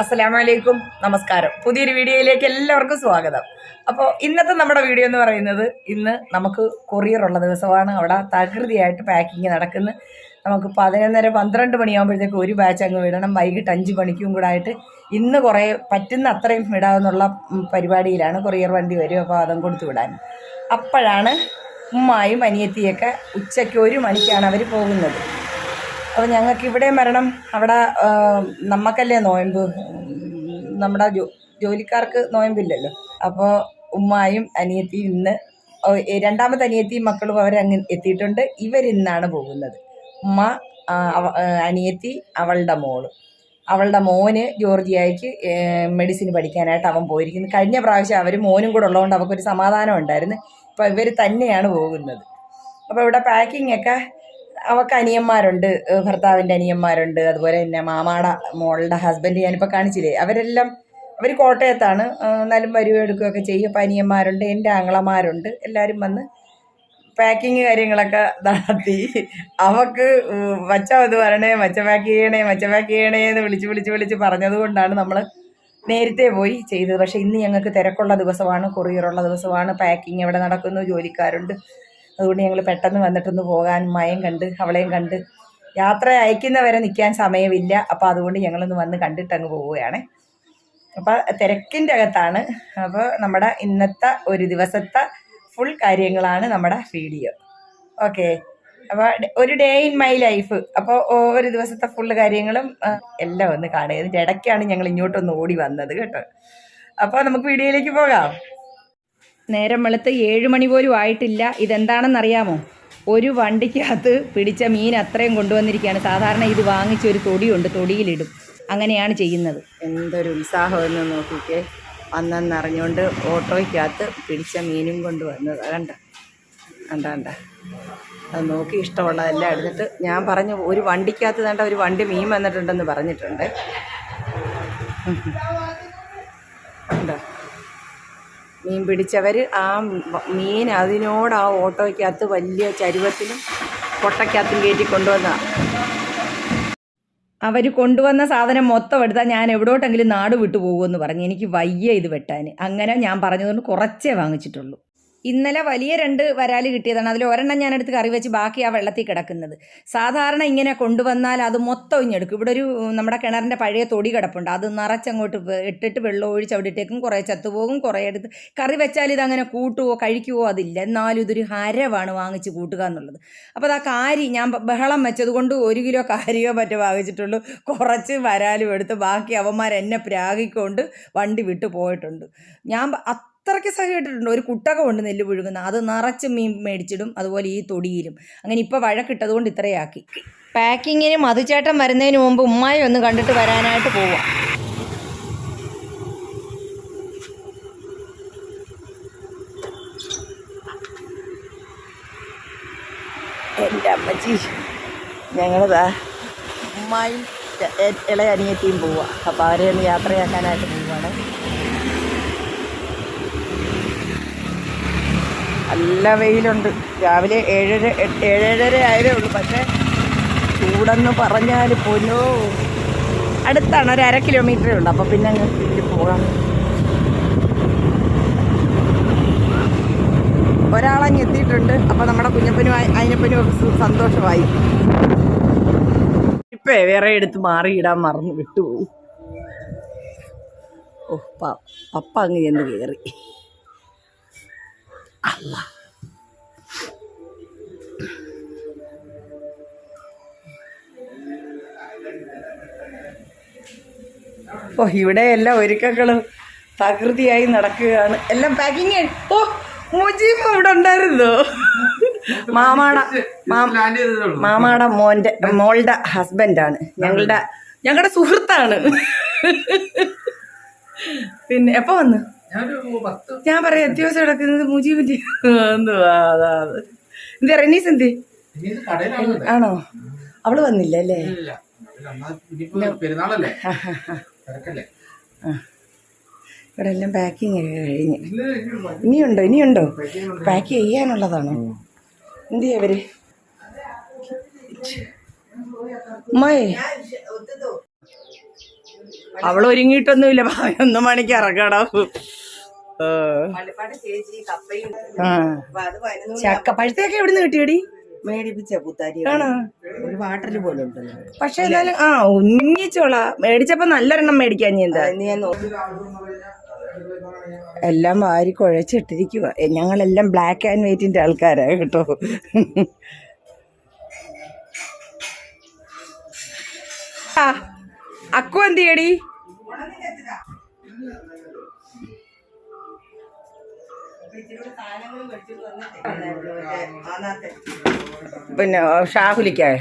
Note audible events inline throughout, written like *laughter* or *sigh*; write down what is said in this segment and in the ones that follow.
അസ്സലാമലൈക്കും. നമസ്കാരം. പുതിയൊരു വീഡിയോയിലേക്ക് എല്ലാവർക്കും സ്വാഗതം. അപ്പോൾ ഇന്നത്തെ നമ്മുടെ വീഡിയോ എന്ന് പറയുന്നത് ഇന്ന് നമുക്ക് കൊറിയർ ഉള്ള ദിവസമാണ്. അവിടെ തകൃതിയായിട്ട് പാക്കിങ് നടക്കുന്നു. നമുക്ക് പതിനൊന്നര പന്ത്രണ്ട് മണിയാകുമ്പോഴത്തേക്ക് ഒരു ബാച്ച് അങ്ങ് വിടണം. വൈകിട്ട് അഞ്ച് മണിക്കും കൂടെ ആയിട്ട് ഇന്ന് കുറേ പറ്റുന്ന അത്രയും വിടാമെന്നുള്ള പരിപാടിയിലാണ് കൊറിയർ വണ്ടി വരും. അപ്പോൾ അതും കൊടുത്തു വിടാൻ. അപ്പോഴാണ് ഉമ്മായും അനിയത്തിയൊക്കെ ഉച്ചയ്ക്ക് ഒരു മണിക്കാണ് അവർ പോകുന്നത്. അപ്പോൾ ഞങ്ങൾക്ക് ഇവിടെ മരണം അവിടെ നമുക്കല്ലേ നോയമ്പ്? നമ്മുടെ ജോലിക്കാർക്ക് നോയമ്പില്ലല്ലോ. അപ്പോൾ ഉമ്മായും അനിയത്തിയും ഇന്ന് രണ്ടാമത്തെ അനിയത്തിയും മക്കളും അവരങ്ങ് എത്തിയിട്ടുണ്ട്. ഇവരിന്നാണ് പോകുന്നത്. ഉമ്മ അനിയത്തി അവളുടെ മോൾ. അവളുടെ മോന് ജോർജിയായിക്ക് മെഡിസിൻ പഠിക്കാനായിട്ട് അവൻ പോയിരിക്കുന്നു. കഴിഞ്ഞ പ്രാവശ്യം അവർ മോനും കൂടെ ഉള്ളതുകൊണ്ട് അവൾക്കൊരു സമാധാനം ഉണ്ടായിരുന്നു. ഇപ്പോൾ ഇവർ തന്നെയാണ് പോകുന്നത്. അപ്പോൾ ഇവിടെ പാക്കിംഗ് ഒക്കെ അവൾക്ക് അനിയന്മാരുണ്ട് ഭർത്താവിന്റെ അനിയന്മാരുണ്ട് അതുപോലെ തന്നെ മാമാടെ മോളുടെ ഹസ്ബൻഡ് ഞാനിപ്പോൾ കാണിച്ചില്ലേ. അവരെല്ലാം അവർ കോട്ടയത്താണ്. എന്നാലും വരുവോ എടുക്കുകയൊക്കെ ചെയ്യും. അപ്പം അനിയന്മാരുണ്ട് എന്റെ ആങ്ങളമാരുണ്ട്. എല്ലാവരും വന്ന് പാക്കിങ് കാര്യങ്ങളൊക്കെ നടത്തി. അവക്ക് മച്ച അത് വരണേ മച്ച പാക്ക് ചെയ്യണേ മച്ച പാക്ക് ചെയ്യണേ എന്ന് വിളിച്ച് വിളിച്ച് വിളിച്ച് പറഞ്ഞതുകൊണ്ടാണ് നമ്മൾ നേരത്തെ പോയി ചെയ്തത്. പക്ഷേ ഇന്ന് ഞങ്ങൾക്ക് തിരക്കുള്ള ദിവസമാണ് കൊറിയറുള്ള ദിവസമാണ്. പാക്കിങ് എവിടെ നടക്കുന്നു ജോലിക്കാരുണ്ട്. അതുകൊണ്ട് ഞങ്ങൾ പെട്ടെന്ന് വന്നിട്ടൊന്ന് പോകാൻ മയം കണ്ട് അവളെയും കണ്ട് യാത്ര അയക്കുന്നവരെ നിൽക്കാൻ സമയമില്ല. അപ്പോൾ അതുകൊണ്ട് ഞങ്ങളൊന്ന് വന്ന് കണ്ടിട്ടങ്ങ് പോവുകയാണ്. അപ്പോൾ തിരക്കിന്റെ അകത്താണ്. അപ്പോൾ നമ്മുടെ ഇന്നത്തെ ഒരു ദിവസത്തെ ഫുൾ കാര്യങ്ങളാണ് നമ്മുടെ വീഡിയോ. ഓക്കെ. അപ്പോൾ ഒരു ഡേ ഇൻ മൈ ലൈഫ് അപ്പോൾ ഒരു ദിവസത്തെ ഫുൾ കാര്യങ്ങളും എല്ലാം ഒന്ന് കാണുക ഇതിന്റെ ഇടയ്ക്കാണ് ഞങ്ങൾ ഇങ്ങോട്ടൊന്ന് ഓടി വന്നത് കേട്ടോ. അപ്പോൾ നമുക്ക് വീഡിയോയിലേക്ക് പോകാം. നേരം വെളുത്ത് ഏഴ് മണി പോലും ആയിട്ടില്ല. ഇതെന്താണെന്നറിയാമോ? ഒരു വണ്ടിക്കകത്ത് പിടിച്ച മീൻ അത്രയും കൊണ്ടുവന്നിരിക്കുകയാണ്. സാധാരണ ഇത് വാങ്ങിച്ചൊരു തൊടിയുണ്ട് തൊടിയിലിടും. അങ്ങനെയാണ് ചെയ്യുന്നത്. എന്തൊരു ഉത്സാഹമെന്ന് നോക്കിക്കേ. വന്നെന്നറിഞ്ഞുകൊണ്ട് ഓട്ടോയ്ക്കകത്ത് പിടിച്ച മീനും കൊണ്ടുവന്നത്. കണ്ട? കണ്ട കണ്ട? അത് നോക്കി ഇഷ്ടമുള്ളതെല്ലാം എടുത്തിട്ട് ഞാൻ പറഞ്ഞു ഒരു വണ്ടിക്കകത്ത് കണ്ട ഒരു വണ്ടി മീൻ വന്നിട്ടുണ്ടെന്ന് പറഞ്ഞിട്ടുണ്ട്. കണ്ടോ? മീൻ പിടിച്ചവർ ആ മീൻ അതിനോട് ആ ഓട്ടോയ്ക്കകത്ത് വലിയ ചരുവത്തിലും കൊട്ടയ്ക്കകത്തും കയറ്റി കൊണ്ടുവന്ന. അവർ കൊണ്ടുവന്ന സാധനം മൊത്തം എടുത്താൽ ഞാൻ എവിടോട്ടെങ്കിലും നാട് വിട്ടു പോകുമെന്ന് പറഞ്ഞു. എനിക്ക് വയ്യ ഇത് വെട്ടാൻ അങ്ങനെ ഞാൻ പറഞ്ഞതുകൊണ്ട് കുറച്ചേ വാങ്ങിച്ചിട്ടുള്ളൂ. ഇന്നലെ വലിയ രണ്ട് വരാൽ കിട്ടിയതാണ്. അതിൽ ഒരെണ്ണം ഞാൻ എടുത്ത് കറി വെച്ച് ബാക്കി ആ വെള്ളത്തിൽ കിടക്കുന്നത്. സാധാരണ ഇങ്ങനെ കൊണ്ടുവന്നാൽ അത് മൊത്തം ഇഞ്ഞെടുക്കും ഇവിടെ ഒരു നമ്മുടെ കിണറിന്റെ പഴയ തൊടി കിടപ്പുണ്ട്. അത് നിറച്ചങ്ങോട്ട് ഇട്ടിട്ട് വെള്ളം ഒഴിച്ച് ഇട്ടേക്കും കുറേ ചത്തുപോകും കുറേ എടുത്ത് കറി വെച്ചാൽ ഇതങ്ങനെ കൂട്ടുവോ കഴിക്കുവോ അതില്ല. എന്നാലും ഇതൊരു ഹരവാണ് വാങ്ങിച്ച് കൂട്ടുക എന്നുള്ളത്. അപ്പോൾ ആ കാരി ഞാൻ ബഹളം വെച്ചത് കൊണ്ട് ഒരു കിലോ കാരിയോ മറ്റോ വാങ്ങിച്ചിട്ടുള്ളൂ. കുറച്ച് വരാലും എടുത്ത് ബാക്കി അവന്മാർ എന്നെ പ്രാഗിക്കൊണ്ട് വണ്ടി വിട്ടു പോയിട്ടുണ്ട്. ഞാൻ അത്രയ്ക്ക് സഹിച്ചിട്ടുണ്ട് ഒരു കുട്ടക കൊണ്ട് നെല്ല് പുഴുങ്ങുന്ന അത് നിറച്ച് മീൻ മേടിച്ചിടും അതുപോലെ ഈ തൊടിയിലും അങ്ങനെ ഇപ്പോൾ വഴക്കിട്ടത് കൊണ്ട് ഇത്രയാക്കി. പാക്കിങ്ങിന് മധുചേട്ടൻ വരുന്നതിന് മുമ്പ് ഉമ്മായി ഒന്ന് കണ്ടിട്ട് വരാനായിട്ട് പോവാം. എന്റെ അമ്മച്ചി ഞങ്ങളിതാ ഉമ്മായും ഇളയനിയത്തിയും പോവാം. പോവുക അപ്പോൾ അവരെ ഒന്ന് യാത്രയാക്കാനായിട്ട് പോവുകയാണ് നല്ല വെയിലുണ്ട്. രാവിലെ ഏഴര ഏഴര ആയതേ ഉള്ളൂ. പക്ഷേ ചൂടെന്ന് പറഞ്ഞാൽ പോലോ അടുത്താണ് ഒരു അര കിലോമീറ്ററേ ഉള്ളൂ. അപ്പോൾ പിന്നെ അങ്ങ് വീട്ടിൽ പോകാം. ഒരാളങ്ങ് എത്തിയിട്ടുണ്ട്. അപ്പോൾ നമ്മുടെ കുഞ്ഞപ്പനും അ- അയിനപ്പനും ഒക്കെ സന്തോഷമായി. ഇപ്പേ വേറെ എടുത്ത് മാറിയിടാൻ മറന്നു വിട്ടുപോയി. ഓ പപ്പ അങ്ങ് ചെന്ന് കയറി അല്ല. ഓ ഇവിടെ എല്ലാ ഒരുക്കങ്ങളും തകൃതിയായി നടക്കുകയാണ്. എല്ലാം പാക്കിങ് ഓ മുജീബ് അവിടെ ഉണ്ടായിരുന്നോ? മാമാട മാമാട മോന്റെ മോളുടെ ഹസ്ബൻഡാണ് ഞങ്ങളുടെ ഞങ്ങളുടെ സുഹൃത്താണ്. പിന്നെ എപ്പോ വന്നു? ഞാൻ പറയാം അത്യാവശ്യം കിടക്കുന്നത് മുജീബിന്റെ എന്തുവാ അതാ. അത്. എന്ത്? റെനീസ് എന്ത് ആണോ? അവൾ വന്നില്ല അല്ലേ. ഇവിടെ എല്ലാം പാക്കിങ് ഒക്കെ കഴിഞ്ഞ്. ഇനിയുണ്ടോ ഇനിയുണ്ടോ? പാക്ക് ചെയ്യാനുള്ളതാണോ? എന്ത് ചെയ്യാ അവർ ഉമ്മായേ. അവൾ ഒരുങ്ങിയിട്ടൊന്നുമില്ല പതിനൊന്ന് മണിക്ക് ഇറങ്ങണം ചക്ക പഴുത്തൊക്കെ എവിടുന്ന് കിട്ടിയടി? മേടിപ്പിച്ച പുത്താരി ഒരു വാട്ടൽ പോലെ ഉണ്ടല്ലോ. പക്ഷെ എന്നാലും ആ ഒന്നിച്ചോളാ മേടിച്ചപ്പോ നല്ലൊരെണ്ണം മേടിക്കാൻ നീ എന്താ? എല്ലാം വാരി കുഴച്ചിട്ടിരിക്കുക ഞങ്ങളെല്ലാം ബ്ലാക്ക് ആൻഡ് വൈറ്റിന്റെ ആൾക്കാരാ കേട്ടോ. ആ അക്കു എന്ത് പിന്നെ ഷാഹുലിക്കായ.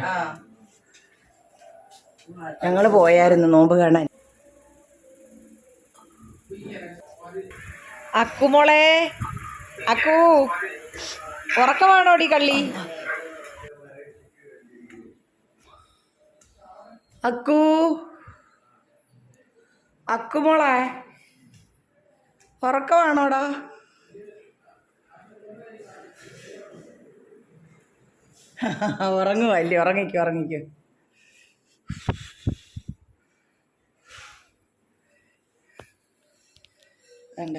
ഞങ്ങൾ പോയായിരുന്നു നോമ്പ് കാണാൻ. അക്കുമോളെ അക്കു. ഉറക്കമാണോടി കള്ളി? അക്കു. അക്കുമോളെ ഉറക്കമാണോടാ? ഉറങ്ങുമല്ലേ ഉറങ്ങിക്കോ ഉറങ്ങിക്കോ. വേണ്ട.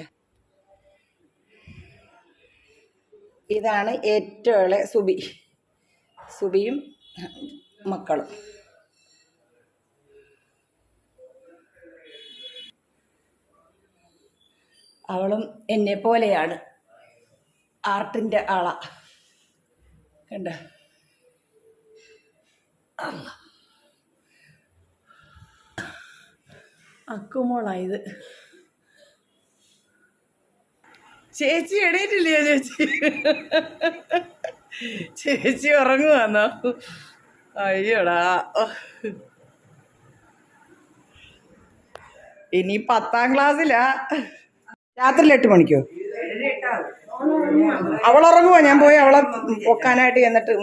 ഇതാണ് ഏറ്റവും ഇളയ സുബി. സുബിയും മക്കളും. അവളും എന്നെ പോലെയാണ് ആർട്ടിന്റെ ആളാ. കണ്ട? അക്കുമോളായത്. ചേച്ചി എണീറ്റില്ലയോ ചേച്ചി? ചേച്ചി ഉറങ്ങുവാന്നോ? അയ്യോടാ. ഇനി പത്താം ക്ലാസ്സിലാ. രാത്രി എട്ട് മണിക്കോ? അവൾ ഉറങ്ങുവാ. ഞാൻ പോയി അവളെ പൊക്കാനായിട്ട് എന്നിട്ട്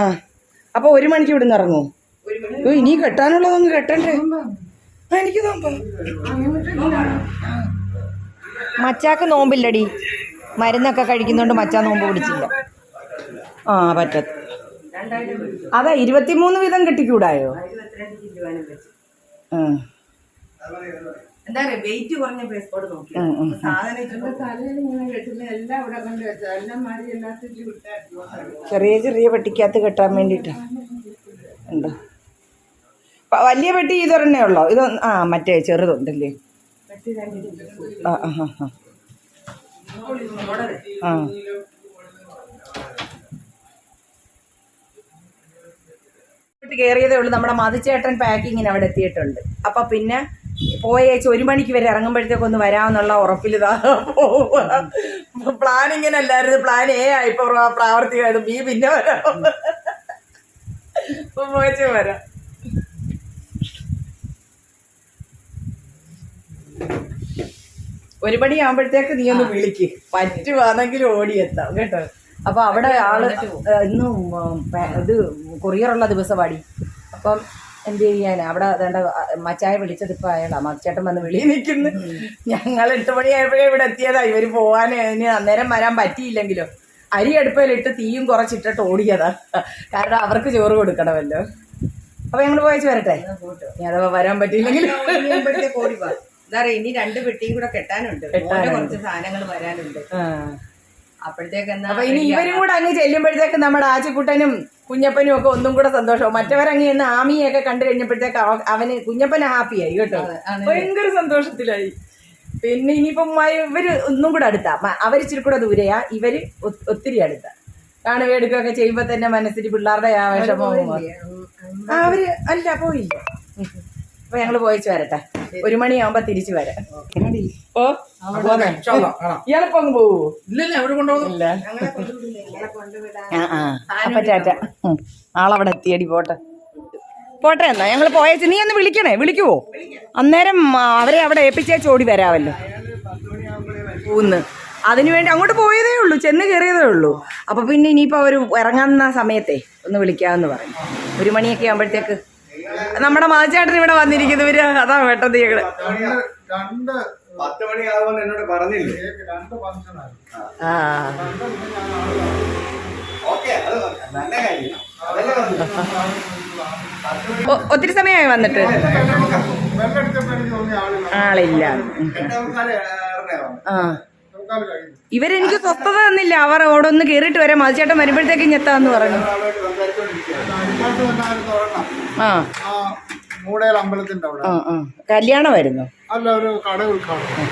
ആ. അപ്പൊ ഒരു മണിക്ക് ഇവിടുന്ന് ഇറങ്ങുമോ ഓ ഇനി കെട്ടാനുള്ളതൊന്നും കെട്ടണ്ടേ? എനിക്ക് നോമ്പോ. മച്ചാക്ക് നോമ്പില്ലടി. മരുന്നൊക്കെ കഴിക്കുന്നോണ്ട് മച്ചാ നോമ്പ് പിടിച്ചില്ല. ആ പറ്റത്ത്. അതാ ഇരുപത്തിമൂന്ന് വീതം കിട്ടിക്കൂടായോ? ആ, എന്താ പറയാ വെയിറ്റ് കുറഞ്ഞ പേസ്പോർട്ട് നോക്കി. സാധനം ചെറിയ ചെറിയ പെട്ടിക്കകത്ത് കെട്ടാൻ വേണ്ടിട്ട് ഉണ്ടോ? വലിയ പെട്ടി ഇതൊരെണ്ണേ ഉള്ളോ? ഇത് ആ മറ്റേ ചെറുതുണ്ടല്ലേ ആ ആ ആ ആ. ആ. വീട്ടിൽ കയറിയതേ ഉള്ളൂ. നമ്മുടെ മതിച്ചേട്ടൻ പാക്കിങ്ങിന് അവിടെ എത്തിയിട്ടുണ്ട്. അപ്പൊ പിന്നെ പോയേച്ച് ഒരു മണിക്ക് വരെ ഇറങ്ങുമ്പോഴത്തേക്ക് ഒന്ന് വരാമെന്നുള്ള ഉറപ്പിലിതാ പോവുക. പ്ലാൻ ഇങ്ങനെ അല്ലായിരുന്നു. പ്ലാൻ എ ആയിപ്പോ ഇപ്പൊ പ്രാവർത്തികമായത്. ബി പിന്നെ വരാം. പോയിച്ച് വരാം. ഒരു മണി മണിയാകുമ്പോഴത്തേക്ക് നീ ഒന്ന് വിളിക്ക്. പറ്റുവാണെങ്കിൽ ഓടിയെത്താം കേട്ടോ. അപ്പൊ അവിടെ ആൾ ഇന്നും ഇത് കൊറിയറുള്ള ദിവസമാടി അപ്പം എന്ത് ചെയ്യാനാ? അവിടെ അതേണ്ട മച്ചായ വിളിച്ചത് ഇപ്പൊ അയാളാ. മച്ചേട്ടൻ വന്ന് വെളിയിൽ നിൽക്കുന്നു. ഞങ്ങൾ എട്ട് മണിയായപ്പോഴേ ഇവിടെ എത്തിയതാ. ഇവർ പോവാൻ ഇനി അന്നേരം വരാൻ പറ്റിയില്ലെങ്കിലോ. അരി അടുപ്പയിലിട്ട് തീയും കുറച്ചിട്ടിട്ട് ഓടിയതാ. കാരണം അവർക്ക് ചോറ് കൊടുക്കണമല്ലോ. അപ്പൊ ഞങ്ങൾ പോയച്ച് വരട്ടെ? ഇനി അഥവാ വരാൻ പറ്റിയില്ലെങ്കിൽ ഇനി രണ്ട് പെട്ടിയും കൂടെ കെട്ടാനുണ്ട്. കുറച്ച് സാധനങ്ങൾ വരാനുണ്ട്. അപ്പോഴത്തേക്ക് എന്നാ അപ്പൊ ഇനി ഇവരും കൂടെ അങ്ങ് ചെല്ലുമ്പോഴത്തേക്ക് നമ്മുടെ ആച്ചിക്കുട്ടനും കുഞ്ഞപ്പനും ഒക്കെ ഒന്നും കൂടെ സന്തോഷവും മറ്റവരങ്ങ് എന്ന് ആമിയൊക്കെ കണ്ടു കഴിഞ്ഞപ്പോഴത്തേക്ക് അവ- അവന് കുഞ്ഞപ്പന ഹാപ്പിയായി കേട്ടോ. ഭയങ്കര സന്തോഷത്തിലായി. പിന്നെ ഇനിയിപ്പം ഇവർ ഒന്നും കൂടെ അടുത്താ. മ- അവരിച്ചിരി കൂടെ ദൂരെയാ. ഇവർ ഒത്തിരി അടുത്താ. കാണുക എടുക്കുകയൊക്കെ ചെയ്യുമ്പോ തന്നെ മനസ്സിൽ പിള്ളേരുടെ ആ വിഷമവും അവർ അല്ല പോയില്ല. അപ്പൊ ഞങ്ങൾ പോയിച്ചു വരട്ടെ. ഒരു മണിയാവുമ്പോ തിരിച്ചു വരാം. ഓ. ഇയാളിപ്പോ അങ്ങ് പോവോ? ഇല്ല. അപ്പൊ. ആളവിടെ എത്തിയടി പോട്ടെ. പോട്ടെ എന്നാ ഞങ്ങൾ പോയേച്ച്. നീ ഒന്ന് വിളിക്കണേ വിളിക്കുവോ? അന്നേരം അവരെ അവിടെ ഏൽപ്പിച്ചേച്ച് ഓടി വരാമല്ലോ ഊന്ന്. അതിനുവേണ്ടി അങ്ങോട്ട് പോയതേ ഉള്ളൂ ചെന്ന് കയറിയതേ ഉള്ളൂ. അപ്പൊ പിന്നെ ഇനിയിപ്പോ അവർ ഇറങ്ങുന്ന സമയത്തെ ഒന്ന് വിളിക്കാമെന്ന് പറഞ്ഞു. ഒരു മണിയൊക്കെ ആകുമ്പോഴത്തേക്ക് നമ്മുടെ മാചേട്ടൻ ഇവിടെ വന്നിരിക്കുന്നു. ഇവർ അതാ വേട്ടത് ഞങ്ങൾ രണ്ട് പത്ത് മണിയാവുമെന്ന് എന്നോട് പറഞ്ഞില്ലേ? രണ്ട് ഫംഗ്ഷനാണ് ആ. ഓക്കെ അത് നല്ല കാര്യം? ഒത്തിരി സമയമായി വന്നിട്ട്. ആളില്ല. ആ. ഇവരെനിക്ക് സ്വസ്ഥത തന്നില്ല. അവർ അവിടെ ഒന്ന് കയറിയിട്ട് വരാം. മതിച്ചേട്ടൻ വരുമ്പോഴത്തേക്ക് ഞെത്താന്ന് പറഞ്ഞു. ആ. അമ്പലത്തിന്റെ അവിടെ. കല്യാണമായിരുന്നു. അല്ല ഒരു കട ഉദ്ഘാടനം.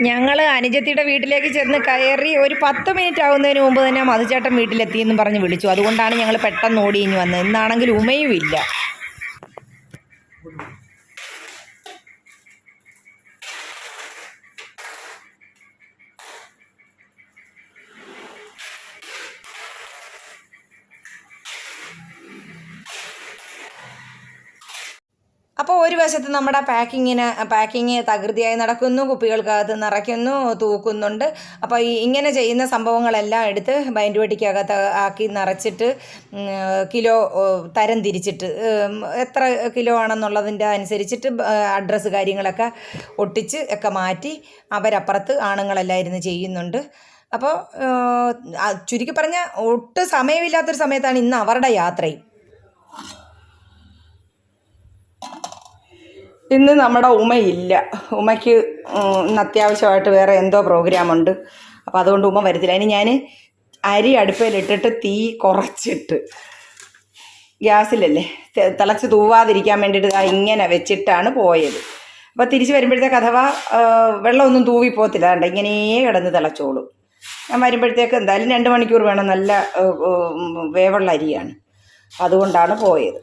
ഞങ്ങൾ അനുജത്തിയുടെ വീട്ടിലേക്ക് ചെന്ന് കയറി ഒരു പത്ത് മിനിറ്റ് ആവുന്നതിന് മുമ്പ് തന്നെ മധുചേട്ടൻ വീട്ടിലെത്തി എന്ന് പറഞ്ഞ് വിളിച്ചു. അതുകൊണ്ടാണ് ഞങ്ങൾ പെട്ടെന്ന് ഓടി ഇനി വന്നത്. ഇന്നാണെങ്കിൽ ഉമയും ഇല്ല. അപ്പോൾ ഒരു വശത്ത് നമ്മുടെ പാക്കിങ്ങിന് പാക്കിങ് തകൃതിയായി നടക്കുന്നു കുപ്പികൾക്കകത്ത് നിറയ്ക്കുന്നു തൂക്കുന്നുണ്ട്. അപ്പോൾ ഈ ഇങ്ങനെ ചെയ്യുന്ന സംഭവങ്ങളെല്ലാം എടുത്ത് ബൈൻഡ് വെട്ടിക്കകത്ത് ആക്കി നിറച്ചിട്ട് കിലോ തരം തിരിച്ചിട്ട് എത്ര കിലോ ആണെന്നുള്ളതിന്റെ അനുസരിച്ചിട്ട് അഡ്രസ്സ് കാര്യങ്ങളൊക്കെ ഒട്ടിച്ച് ഒക്കെ മാറ്റി അവരപ്പുറത്ത് ആണുങ്ങളെല്ലാം ഇരുന്ന് ചെയ്യുന്നുണ്ട്. അപ്പോൾ ചുരുക്കി പറഞ്ഞാൽ ഒട്ടും സമയമില്ലാത്തൊരു സമയത്താണ് ഇന്ന് അവരുടെ യാത്രയും. ഇന്ന് നമ്മുടെ ഉമയില്ല. ഉമയ്ക്ക് ഇന്ന് അത്യാവശ്യമായിട്ട് വേറെ എന്തോ പ്രോഗ്രാമുണ്ട് അപ്പോൾ അതുകൊണ്ട് ഉമ വരത്തില്ല. അതിന് ഞാൻ അരി അടുപ്പയിലിട്ടിട്ട് തീ കുറച്ചിട്ട്. ഗ്യാസിലല്ലേ? തിളച്ച് തൂവാതിരിക്കാൻ വേണ്ടിയിട്ട് ഇങ്ങനെ വെച്ചിട്ടാണ് പോയത്. അപ്പോൾ തിരിച്ച് വരുമ്പോഴത്തേക്ക് അഥവാ വെള്ളമൊന്നും തൂവി പോകത്തില്ല. കണ്ട? ഇങ്ങനെ കിടന്ന് തിളച്ചോളും. ഞാൻ വരുമ്പോഴത്തേക്ക് എന്തായാലും രണ്ട് മണിക്കൂർ വേണം. നല്ല വേവുള്ള അരിയാണ്. അതുകൊണ്ടാണ് പോയത്.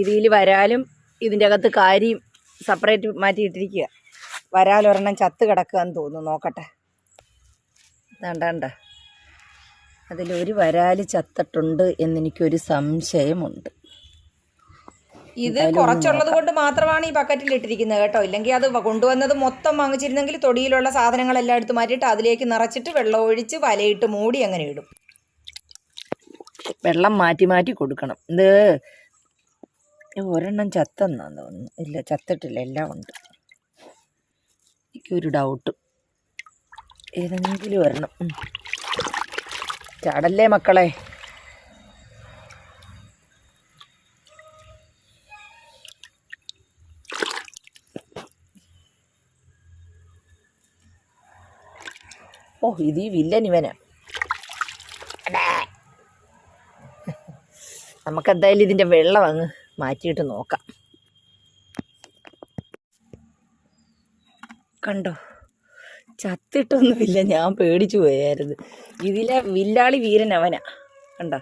ഇതിൽ വരാലും ഇതിന്റെ അകത്ത് കാരിയും സെപ്പറേറ്റ് മാറ്റിയിട്ടിരിക്കുക വരാലൊരെണ്ണം ചത്ത് കിടക്കുകയെന്ന് തോന്നുന്നു. നോക്കട്ടെ. വേണ്ട അതിലൊരു വരാൽ ചത്തിട്ടുണ്ട് എന്നെനിക്കൊരു സംശയമുണ്ട്. ഇത് കുറച്ചുള്ളത് കൊണ്ട് മാത്രമാണ് ഈ ബക്കറ്റിൽ ഇട്ടിരിക്കുന്നത് കേട്ടോ. ഇല്ലെങ്കിൽ അത് കൊണ്ടുവന്നത് മൊത്തം വാങ്ങിച്ചിരുന്നെങ്കിൽ തൊടിയിലുള്ള സാധനങ്ങളെല്ലാം എടുത്ത് മാറ്റിയിട്ട് അതിലേക്ക് നിറച്ചിട്ട് വെള്ളം ഒഴിച്ച് വലയിട്ട് മൂടി അങ്ങനെ ഇടും. വെള്ളം മാറ്റി മാറ്റി കൊടുക്കണം. ഇത് ഒരെണ്ണം ചത്തെന്നാന്ന് തോന്നുന്നു. ഇല്ല ചത്തിട്ടില്ല. എല്ലാം ഉണ്ട്. എനിക്കൊരു ഡൗട്ട് ഏതെങ്കിലും ഒരെണ്ണം. ചാടല്ലേ മക്കളെ? ഓ ഇത് ഈ വില്ലൻ ഇവനാ. നമുക്കെന്തായാലും ഇതിന്റെ വെള്ളം അങ്ങ് മാറ്റിയിട്ട് നോക്കാം. കണ്ടോ? ചത്തിട്ടൊന്നുമില്ല. ഞാൻ പേടിച്ചു പോയായിരുന്നു. ഇതിലെ വില്ലാളി വീരൻ അവനാ. കണ്ടോ?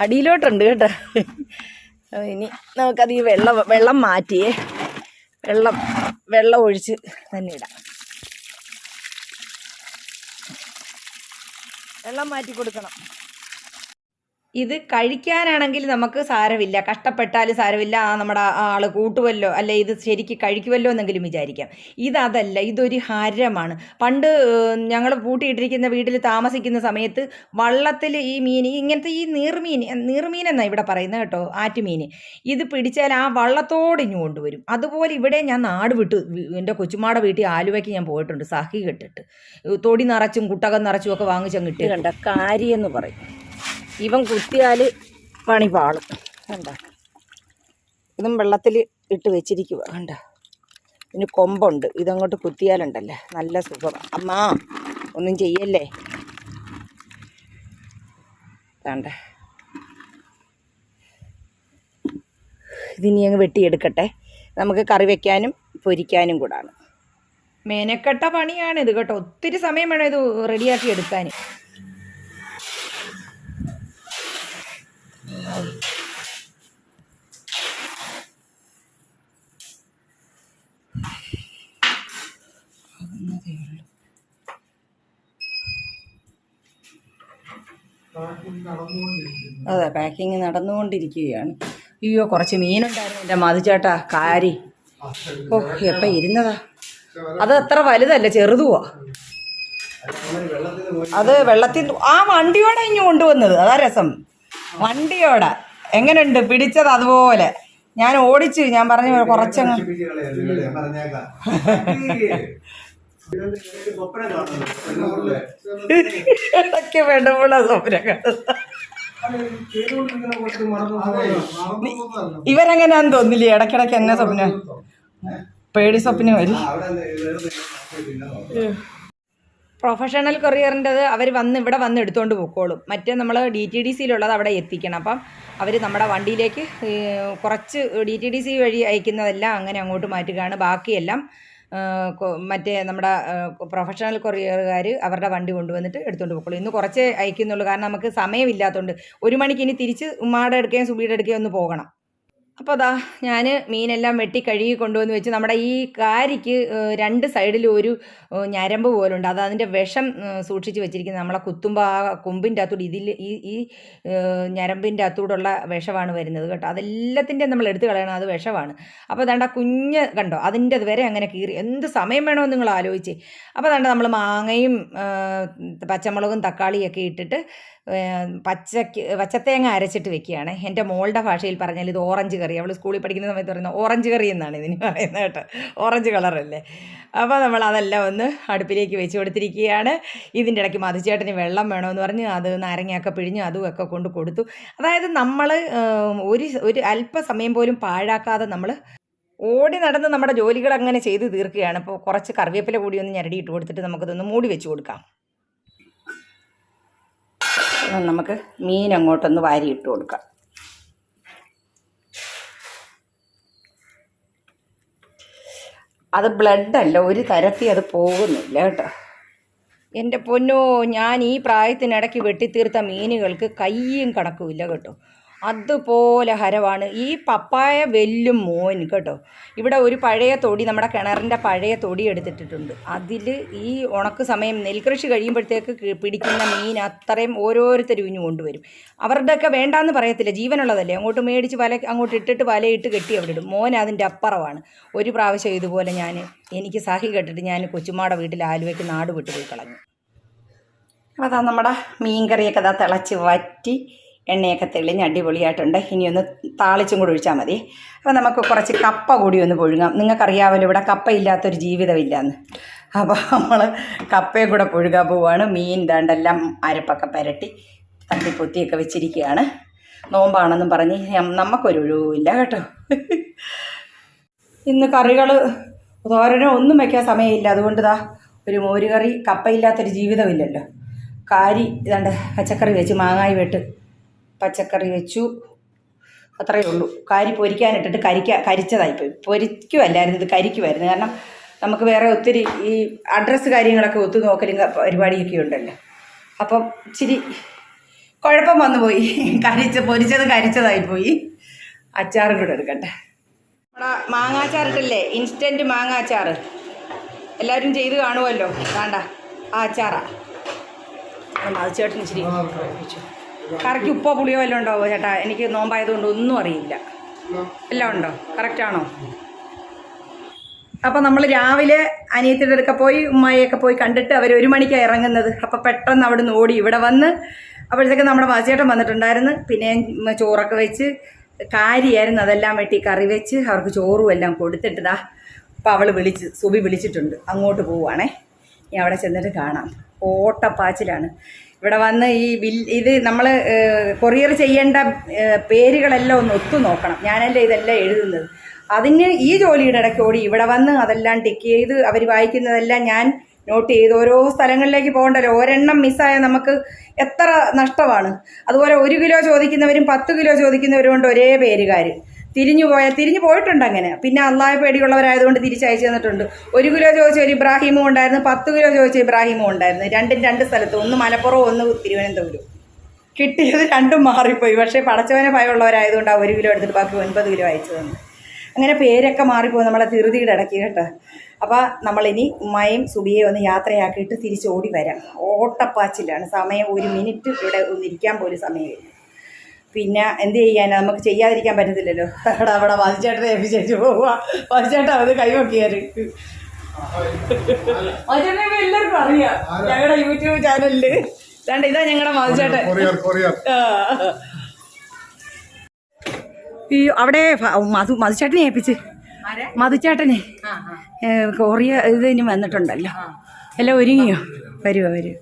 അടിയിലോട്ടുണ്ട് കേട്ടോ. ഇനി നമുക്കത് ഈ വെള്ളം വെള്ളം മാറ്റിയേ. വെള്ളം വെള്ളം ഒഴിച്ച് തന്നെ ഇടാം. വെള്ളം മാറ്റി കൊടുക്കണം. ഇത് കഴിക്കാനാണെങ്കിൽ നമുക്ക് സാരമില്ല. കഷ്ടപ്പെട്ടാലും സാരമില്ല. ആ നമ്മുടെ ആൾ കൂട്ടുമല്ലോ അല്ലെ ഇത് ശരിക്ക് കഴിക്കുമല്ലോ എന്നെങ്കിലും വിചാരിക്കാം. ഇതതല്ല ഇതൊരു ഹാരമാണ്. പണ്ട് ഞങ്ങൾ പൂട്ടിയിട്ടിരിക്കുന്ന വീട്ടിൽ താമസിക്കുന്ന സമയത്ത് വള്ളത്തിൽ ഈ മീൻ ഇങ്ങനത്തെ ഈ നീർമീൻ നീർമീൻ എന്നാണ് ഇവിടെ പറയുന്നത് കേട്ടോ ആറ്റുമീൻ ഇത് പിടിച്ചാൽ ആ വള്ളത്തോട് ഇഞ്ഞു കൊണ്ടുവരും. അതുപോലെ ഇവിടെ ഞാൻ നാട് വിട്ടു എന്റെ കൊച്ചുമാടെ വീട്ടിൽ ആലുവയ്ക്ക് ഞാൻ പോയിട്ടുണ്ട് സഹി കെട്ടിട്ട്. തൊടി നിറച്ചും കുട്ടകം നിറച്ചും ഒക്കെ വാങ്ങിച്ചങ്ങ് ഇട്ട് കണ്ട കാരി എന്ന് പറയും. ഇവൻ കുത്തിയാൽ പണി പാളും. കണ്ട? ഇതും വെള്ളത്തിൽ ഇട്ട് വെച്ചിരിക്കുക കണ്ട? ഇതിന് കൊമ്പുണ്ട്. ഇതങ്ങോട്ട് കുത്തിയാലുണ്ടല്ലേ? നല്ല സുഖം. അമ്മ ഒന്നും ചെയ്യല്ലേ? കണ്ട? ഇതിനി അങ്ങ് വെട്ടിയെടുക്കട്ടെ. നമുക്ക് കറി വെക്കാനും പൊരിക്കാനും കൂടാണ്. മെനക്കെട്ട പണിയാണ് ഇത് കേട്ടോ. ഒത്തിരി സമയം വേണം ഇത് റെഡിയാക്കി എടുക്കാൻ അതെ പാക്കിങ് നടന്നുകൊണ്ടിരിക്കുകയാണ്. അയ്യോ കുറച്ച് മീനുണ്ടായിരുന്നു എന്റെ മധുചേട്ടാ കാരി. ഓ എപ്പം ഇരുന്നതാ? അത് അത്ര വലുതല്ല ചെറുതുവാ? അത് വെള്ളത്തിൽ ആ വണ്ടിയോടെ ഇഞ്ഞു കൊണ്ടുവന്നത് അതാ രസം. വണ്ടിയോടെ. എങ്ങനെയുണ്ട് പിടിച്ചത് അതുപോലെ. ഞാൻ ഓടിച്ചു ഞാൻ പറഞ്ഞു കുറച്ചങ്ങ് *laughs* ഇടയ്ക്ക് വേണ്ടപ്പോഴാ സ്വപ്നം കാണുന്നത് ഇവരെങ്ങനെയാന്ന് തോന്നില്ലേ? ഇടയ്ക്കിടയ്ക്ക് എന്നെ സ്വപ്ന. പേടി സ്വപ്നം വരും. പ്രൊഫഷണൽ കൊറിയറിന്റെത് അവർ വന്ന് ഇവിടെ വന്ന് എടുത്തുകൊണ്ട് പൊക്കോളും. മറ്റേ നമ്മൾ ഡി ടി ഡി സിയിലുള്ളത് അവിടെ എത്തിക്കണം. അപ്പം അവർ നമ്മുടെ വണ്ടിയിലേക്ക് കുറച്ച് ഡി ടി ഡി സി വഴി അയക്കുന്നതെല്ലാം അങ്ങനെ അങ്ങോട്ട് മാറ്റുകയാണ്. ബാക്കിയെല്ലാം മറ്റേ നമ്മുടെ പ്രൊഫഷണൽ കൊറിയറുകാർ അവരുടെ വണ്ടി കൊണ്ടുവന്നിട്ട് എടുത്തുകൊണ്ട് പൊക്കോളും. ഇന്ന് കുറച്ചേ അയക്കുന്നുള്ളൂ. കാരണം നമുക്ക് സമയമില്ലാത്തതുകൊണ്ട് ഒരു മണിക്ക് ഇനി തിരിച്ച് ഉമ്മാടെ അടുക്കുകയും സുബിയുടെ അടുക്കുകയും ഒന്ന് പോകണം. അപ്പോൾ അതാ ഞാൻ മീനെല്ലാം വെട്ടി കഴുകി കൊണ്ടുവന്ന് വെച്ച് നമ്മുടെ ഈ കാരിക്ക് രണ്ട് സൈഡിലും ഒരു ഞരമ്പ് പോലുണ്ട്. അത് അതിന്റെ വിഷം സൂക്ഷിച്ച് വെച്ചിരിക്കുന്നത്. നമ്മളെ കുത്തുമ്പോൾ ആ കൊമ്പിന്റെ അകത്തൂടെ ഇതിൽ ഈ ഈ ഞരമ്പിന്റെ അകത്തൂടുള്ള വിഷമാണ് വരുന്നത് കേട്ടോ. അതെല്ലാത്തിന്റെയും നമ്മൾ എടുത്ത് കളയണം. അത് വിഷമാണ് അപ്പോൾ ദണ്ട കുഞ്ഞ് കണ്ടോ അതിന്റെ വരെ അങ്ങനെ കീറി. എന്ത് സമയം വേണമെന്ന് നിങ്ങൾ ആലോചിച്ചേ. അപ്പോൾ അതാണ്ട് നമ്മൾ മാങ്ങയും പച്ചമുളകും തക്കാളിയൊക്കെ ഇട്ടിട്ട് പച്ചക്ക് പച്ചത്തേങ്ങ അരച്ചിട്ട് വെക്കുകയാണ്. എന്റെ മോളുടെ ഭാഷയിൽ പറഞ്ഞാൽ ഇത് ഓറഞ്ച് കറി. അവൾ സ്കൂളിൽ പഠിക്കുന്ന സമയത്ത് പറയുന്നത് ഓറഞ്ച് കറി എന്നാണ് ഇതിന് *laughs* പറയുന്നത് കേട്ടോ. ഓറഞ്ച് കളറല്ലേ അപ്പോൾ നമ്മൾ അതെല്ലാം ഒന്ന് അടുപ്പിലേക്ക് വെച്ച് കൊടുത്തിരിക്കുകയാണ്. ഇതിന്റെ ഇടയ്ക്ക് മതിച്ചേട്ടന് വെള്ളം വേണമെന്ന് പറഞ്ഞ് അത് നാരങ്ങയൊക്കെ പിഴിഞ്ഞ് അതും ഒക്കെ കൊണ്ട് കൊടുത്തു. അതായത് നമ്മൾ ഒരു ഒരു അല്പസമയം പോലും പാഴാക്കാതെ നമ്മൾ ഓടി നടന്ന് നമ്മുടെ ജോലികൾ അങ്ങനെ ചെയ്ത് തീർക്കുകയാണ്. അപ്പോൾ കുറച്ച് കറിവേപ്പില കൂടി ഒന്ന് ഞരടി ഇട്ട് കൊടുത്തിട്ട് നമുക്കിതൊന്ന് മൂടി വെച്ച് കൊടുക്കാം. നമുക്ക് മീൻ അങ്ങോട്ടൊന്ന് വാരി ഇട്ട് കൊടുക്കാം. അത് ബ്ലഡല്ല ഒരു തരത്തിൽ അത് പോകുന്നില്ല കേട്ടോ. എന്റെ പൊന്നോ ഞാൻ ഈ പ്രായത്തിനിടയ്ക്ക് വെട്ടിത്തീർത്ത മീനുകൾക്ക് കയ്യും കണക്കുമില്ല കേട്ടോ. അതുപോലെ ഹരവാണ്. ഈ പപ്പായ വെല്ലും മോൻ കേട്ടോ. ഇവിടെ ഒരു പഴയ തൊടി നമ്മുടെ കിണറിന്റെ പഴയ തൊടി എടുത്തിട്ടിട്ടുണ്ട്. അതിൽ ഈ ഉണക്ക് സമയം നെൽകൃഷി കഴിയുമ്പോഴത്തേക്ക് പിടിക്കുന്ന മീൻ അത്രയും ഓരോരുത്തരും ഇഞ്ഞു കൊണ്ടുവരും. അവരുടെയൊക്കെ വേണ്ടാന്ന് പറയത്തില്ല. ജീവനുള്ളതല്ലേ. അങ്ങോട്ട് മേടിച്ച് വല അങ്ങോട്ട് ഇട്ടിട്ട് വലയിട്ട് കെട്ടി അവിടെ ഇടും. മോൻ അതിന്റെ അപ്പുറമാണ്. ഒരു പ്രാവശ്യം ഇതുപോലെ ഞാൻ എനിക്ക് സഹി കെട്ടിട്ട് ഞാൻ കൊച്ചുമാട വീട്ടിൽ ആലുവയ്ക്ക് നാട് വിട്ടുപോയി കളഞ്ഞു. അപ്പോൾ അതാ നമ്മുടെ മീൻകറിയൊക്കെ അതാ തിളച്ച് വറ്റി. എണ്ണയൊക്കെ തെളിഞ്ഞ് അടിപൊളിയായിട്ടുണ്ട്. ഇനി ഒന്ന് താളിച്ചും കൂടി ഒഴിച്ചാൽ മതി. അപ്പോൾ നമുക്ക് കുറച്ച് കപ്പ കൂടി ഒന്ന് പുഴുങ്ങാം. നിങ്ങൾക്കറിയാമല്ലോ ഇവിടെ കപ്പ ഇല്ലാത്തൊരു ജീവിതമില്ലാന്ന്. അപ്പോൾ നമ്മൾ കപ്പയെ കൂടെ പുഴുകാൻ പോവുകയാണ് മീൻ ദണ്ടെല്ലാം അരപ്പൊക്കെ തട്ടി പൊത്തിയൊക്കെ വെച്ചിരിക്കുകയാണ്. നോമ്പാണെന്നും പറഞ്ഞ് നമുക്കൊരു ഒഴിവില്ല കേട്ടോ. ഇന്ന് കറികൾ തോരനോ ഒന്നും വയ്ക്കാൻ സമയമില്ല. അതുകൊണ്ട് ദാ ഒരു മോരുകറി കപ്പയില്ലാത്തൊരു ജീവിതമില്ലല്ലോ. കാരി ഇതാണ്ട് പച്ചക്കറി വെച്ച് മാങ്ങായി വെട്ട് പച്ചക്കറി വെച്ചു. അത്രയേ ഉള്ളൂ. കാരി പൊരിക്കാനിട്ടിട്ട് കരിക്ക കരിച്ചതായിപ്പോയി പൊരിക്കുമല്ലായിരുന്നു ഇത് കരിക്കുമായിരുന്നു കാരണം നമുക്ക് വേറെ ഒത്തിരി ഈ അഡ്രസ്സ് കാര്യങ്ങളൊക്കെ ഒത്തു നോക്കലും പരിപാടിയൊക്കെ ഉണ്ടല്ലോ. അപ്പം ഇച്ചിരി കുഴപ്പം വന്നു പോയി. കരിച്ച പൊരിച്ചത് കരിച്ചതായിപ്പോയി അച്ചാറും കൂടെ എടുക്കട്ടെ. നമ്മുടെ മാങ്ങാച്ചാറിട്ടല്ലേ ഇൻസ്റ്റന്റ് മാങ്ങാച്ചാറ്. എല്ലാവരും ചെയ്ത് കാണുമല്ലോ വേണ്ട. ആ അച്ചാറാ. മതിച്ചേട്ടൻ ഇച്ചിരി. കറിക്ക് ഉപ്പോ പുളിയോ വല്ലതും ഉണ്ടോ ചേട്ടാ? എനിക്ക് നോമ്പായതുകൊണ്ട് ഒന്നും അറിയില്ല. എല്ലാം ഉണ്ടോ? കറക്റ്റാണോ അപ്പം നമ്മൾ രാവിലെ അനിയത്തിയുടെ അടുക്ക പോയി ഉമ്മായിയൊക്കെ പോയി കണ്ടിട്ട് അവർ ഒരു മണിക്കാണ് ഇറങ്ങുന്നത്. അപ്പം പെട്ടെന്ന് അവിടെ നിന്ന് ഓടി ഇവിടെ വന്ന് അപ്പോഴത്തേക്ക് നമ്മുടെ വാസിയേട്ടൻ വന്നിട്ടുണ്ടായിരുന്നു. പിന്നെ ചോറൊക്കെ വെച്ച് കാരിയായിരുന്നു. അതെല്ലാം വെട്ടി കറി വെച്ച് അവർക്ക് ചോറും എല്ലാം കൊടുത്തിട്ടതാ അപ്പം അവൾ വിളിച്ച് സുബി വിളിച്ചിട്ടുണ്ട്. അങ്ങോട്ട് പോവുകയാണേ ഇനി അവിടെ ചെന്നിട്ട് കാണാം. ഓട്ടപ്പാച്ചിലാണ്. ഇവിടെ വന്ന് ഈ ബിൽ ഇത് നമ്മൾ കൊറിയർ ചെയ്യേണ്ട പേരുകളെല്ലാം ഒന്ന് ഒത്തു നോക്കണം. ഞാനല്ലേ ഇതെല്ലാം എഴുതുന്നത്. അതിന് ഈ ജോലിയുടെ ഇടയ്ക്ക് ഓടി ഇവിടെ വന്ന് അതെല്ലാം ടിക്ക് ചെയ്ത് അവർ വായിക്കുന്നതെല്ലാം ഞാൻ നോട്ട് ചെയ്ത് ഓരോ സ്ഥലങ്ങളിലേക്ക് പോകണ്ടല്ലോ. ഒരെണ്ണം മിസ്സായാൽ നമുക്ക് എത്ര നഷ്ടമാണ്. അതുപോലെ ഒരു കിലോ ചോദിക്കുന്നവരും പത്ത് കിലോ ചോദിക്കുന്നവരും ഉണ്ട് ഒരേ പേരുകാർ തിരിഞ്ഞു പോയ തിരിഞ്ഞു പോയിട്ടുണ്ട് അങ്ങനെ. പിന്നെ അള്ളാഹ പേടിയുള്ളവരായതുകൊണ്ട് തിരിച്ചയച്ചു തന്നിട്ടുണ്ട്. ഒരു കിലോ ചോദിച്ച ഒരു ഇബ്രാഹിമും ഉണ്ടായിരുന്നു പത്ത് കിലോ ചോദിച്ച ഇബ്രാഹിമും ഉണ്ടായിരുന്നു. രണ്ടും രണ്ട് സ്ഥലത്ത് ഒന്ന് മലപ്പുറവും ഒന്ന് തിരുവനന്തപുരം. കിട്ടിയത് രണ്ടും മാറിപ്പോയി. പക്ഷേ പടച്ചവനെ ഭയമുള്ളവരായതുകൊണ്ട് ആ ഒരു കിലോ എടുത്തിട്ട് ബാക്കി ഒൻപത് കിലോ അയച്ചു തന്നു. അങ്ങനെ പേരൊക്കെ മാറിപ്പോയി നമ്മളെ ധൃതിയുടെ ഇടയ്ക്ക് കേട്ടോ. അപ്പോൾ നമ്മളിനി ഉമ്മയും സുബിയെ ഒന്ന് യാത്രയാക്കിയിട്ട് തിരിച്ചോടി വരാം. ഓട്ടപ്പാച്ചിലാണ്. സമയം ഒരു മിനിറ്റ് ഇവിടെ ഒന്നിരിക്കാൻ പോലും സമയമില്ല. പിന്നെ എന്ത് ചെയ്യാനാ? നമുക്ക് ചെയ്യാതിരിക്കാൻ പറ്റത്തില്ലല്ലോ. അവിടെ അവിടെ വാദിച്ചേട്ടനെ ഏൽപ്പിച്ചു പോവുക വാദിച്ചേട്ടാ അത് കൈവക്കിയാറ് വാദിച്ചേട്ടനെ എല്ലാവർക്കും അറിയാം. ഞങ്ങളുടെ യൂട്യൂബ് ചാനലിൽ. രണ്ട് ഇതാ ഞങ്ങളുടെ വാദിച്ചേട്ടൻ. ഈ അവിടെ മധു മധുചേട്ടനെ ഏൽപ്പിച്ച്. മധുച്ചേട്ടനെ മധുചേട്ടനെ. കൊറിയ ഇത് ഇനി വന്നിട്ടുണ്ടല്ലോ. എല്ലാം ഒരുങ്ങിയോ? വരുവോ വരൂ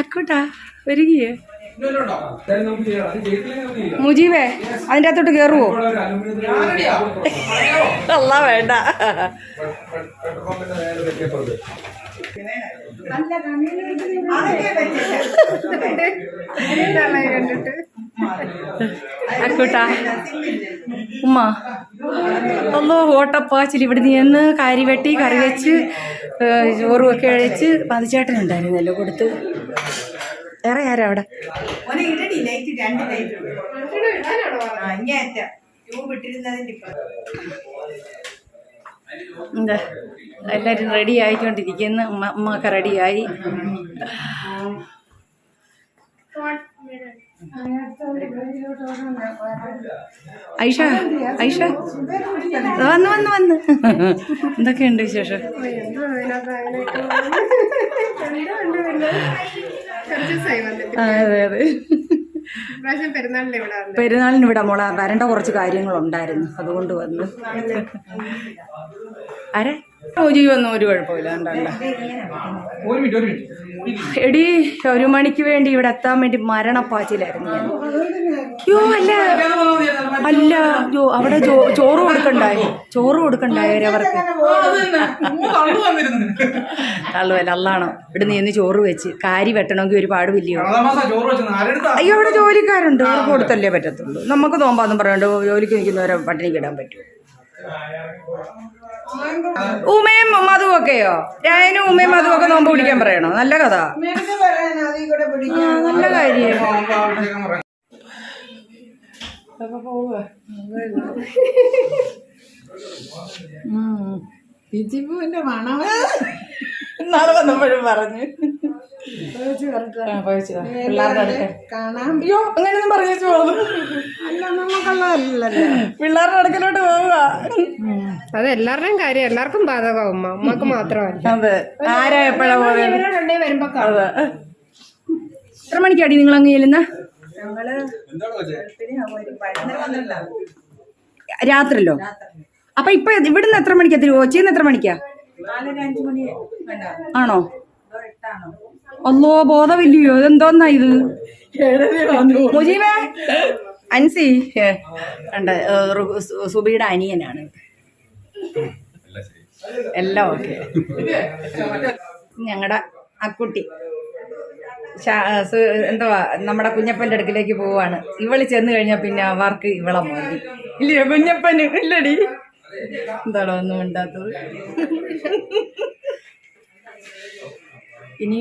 അക്കോട്ടാ ഒരുങ്ങിയോ. മുജീബേ അതിന്റെ അകത്തോട്ട് കയറുവോ അല്ല വേണ്ട. അക്കൂട്ടാ ഉമ്മ. അല്ലോ ഓട്ടപ്പാച്ചിൽ ഇവിടെ നിന്ന് കാരി വെട്ടി കറി വെച്ച് ചോറുമൊക്കെ കഴിച്ച് പതിച്ചേട്ടനുണ്ടായിരുന്നല്ലോ കൊടുത്ത്. വേറെ ആരാ അവിടെ? എന്താ? എല്ലാവരും റെഡി ആയിക്കൊണ്ടിരിക്കുന്നു. ഉമ്മ ഉമ്മ ഒക്കെ റെഡിയായി ഐഷ ഐഷ. വന്ന് വന്ന് വന്ന്. എന്തൊക്കെയുണ്ട് വിശേഷം? അതെ അതെ. പെരുന്നാളിന് ഇവിടെ മോളെ വരേണ്ട കുറച്ച് കാര്യങ്ങളുണ്ടായിരുന്നു. അതുകൊണ്ട് വന്നു. പൂജി വന്നു ഒരു കുഴപ്പമില്ല ഒരു ഒരു എടി ഒരു മണിക്ക് വേണ്ടി ഇവിടെ എത്താൻ വേണ്ടി മരണപ്പാച്ചിലായിരുന്നു ഞാൻ. യോ അല്ല അല്ല ജോ അവിടെ ചോറ് കൊടുക്കണ്ടായി? ചോറ് കൊടുക്കണ്ടായി അവർക്ക്? തള്ളുവല്ല അല്ലാണോ ഇവിടെ നിന്ന് ചോറ് വെച്ച് കാരി വെട്ടണമെങ്കിൽ വെച്ച് ആരെടുത്താ അയ്യോ അവിടെ ജോലിക്കാരുണ്ട്. കൊടുത്തല്ലേ പറ്റത്തുള്ളൂ. നമുക്ക് നോമ്പാന്നും പറയണ്ടോ ജോലിക്ക് നിൽക്കുന്നവരെ പട്ടിണിക്ക് ഇടാൻ പറ്റുമോ? ഉമയും മധുവൊക്കെയോ? രായനും ഞാനും ഉമയും മധുവൊക്കെ ഒക്കെ നോമ്പ് പിടിക്കാൻ പറയണോ? നല്ല കഥ. നല്ല കാര്യം. പിച്ചിപ്പൂവിന്റെ മണം നാളെ വന്നപ്പോഴും പറഞ്ഞു. അയ്യോ അങ്ങനെയൊന്നും പറഞ്ഞു പിള്ളേരുടെ അടുക്കലോട്ട് പോവുക. അത് എല്ലാവരുടെയും കാര്യം എല്ലാവർക്കും ബാധകമാവും ഉമ്മ ഉമ്മക്ക് മാത്രമല്ല. അതെ. ആരാ എപ്പോഴാ പോകുന്നത് ഇവരെ രണ്ടേ വരുമ്പോ കാണും. അതെ. എത്ര മണിക്കാടി നിങ്ങൾ അങ്ങ് ചെല്ലുന്ന? ഞങ്ങൾ രാത്രിലോ? അപ്പൊ ഇപ്പൊ ഇവിടുന്ന് എത്ര മണിക്കാ തിരുവോച്ചിന്ന് എത്ര മണിക്കാ? ആണോ? അല്ലോ ബോധമില്ലയോ? ഇതെന്തോന്നാ ഇത്? മുജീബേ അൻസി ഉണ്ട് സുബിയുടെ അനിയനാണ് എല്ലാം ഓക്കെ. ഞങ്ങളുടെ അക്കുട്ടി എന്തുവാ നമ്മുടെ കുഞ്ഞപ്പന്റെ അടുക്കിലേക്ക് പോവാണ്. ഇവൾ ചെന്ന് കഴിഞ്ഞാൽ പിന്നെ അവർക്ക് ഇവളെ മതി. ഇല്ലയോ കുഞ്ഞപ്പന്? ഇല്ലടി. എന്താണോ ഒന്നും ഉണ്ടാത്തത് ഇനി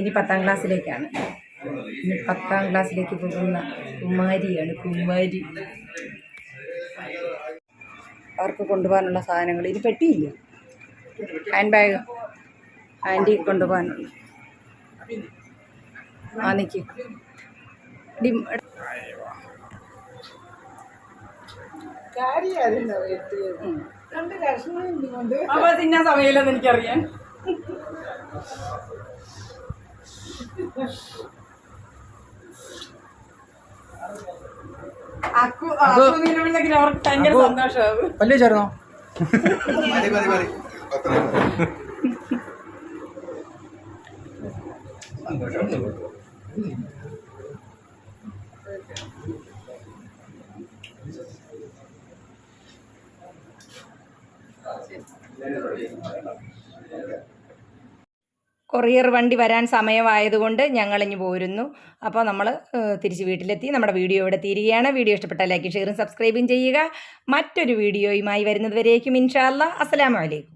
ഇനി പത്താം ക്ലാസ്സിലേക്കാണ്. ഇനി പത്താം ക്ലാസ്സിലേക്ക് പോകുന്ന കുമാരിയാണ് കുമാരി. അവർക്ക് കൊണ്ടുപോകാനുള്ള സാധനങ്ങൾ ഇനി പെട്ടിയില്ല. ഹാൻഡ് ബാഗ് ആന്റി കൊണ്ടുപോകാനുള്ള. ആ നിൽക്ക് അപ്പൊ തിന്നാൻ സമയമില്ലെന്ന് എനിക്കറിയാം. അക്കു അക്കു വിളിച്ചെങ്കിൽ അവർക്ക് ഭയങ്കര സന്തോഷമാകും പല്ലേ ചേർന്നോ Thank you. കൊറിയർ വണ്ടി വരാൻ സമയമായതുകൊണ്ട് ഞങ്ങൾ ഇനി പോരുന്നു. അപ്പോൾ നമ്മൾ തിരിച്ച് വീട്ടിലെത്തി. നമ്മുടെ വീഡിയോ ഇവിടെ തീരുകയാണ്. വീഡിയോ ഇഷ്ടപ്പെട്ടാൽ ലൈക്കും ഷെയറും സബ്സ്ക്രൈബും ചെയ്യുക. മറ്റൊരു വീഡിയോയുമായി വരുന്നത് വരേക്കും ഇൻഷാല്ല അലൈക്കും.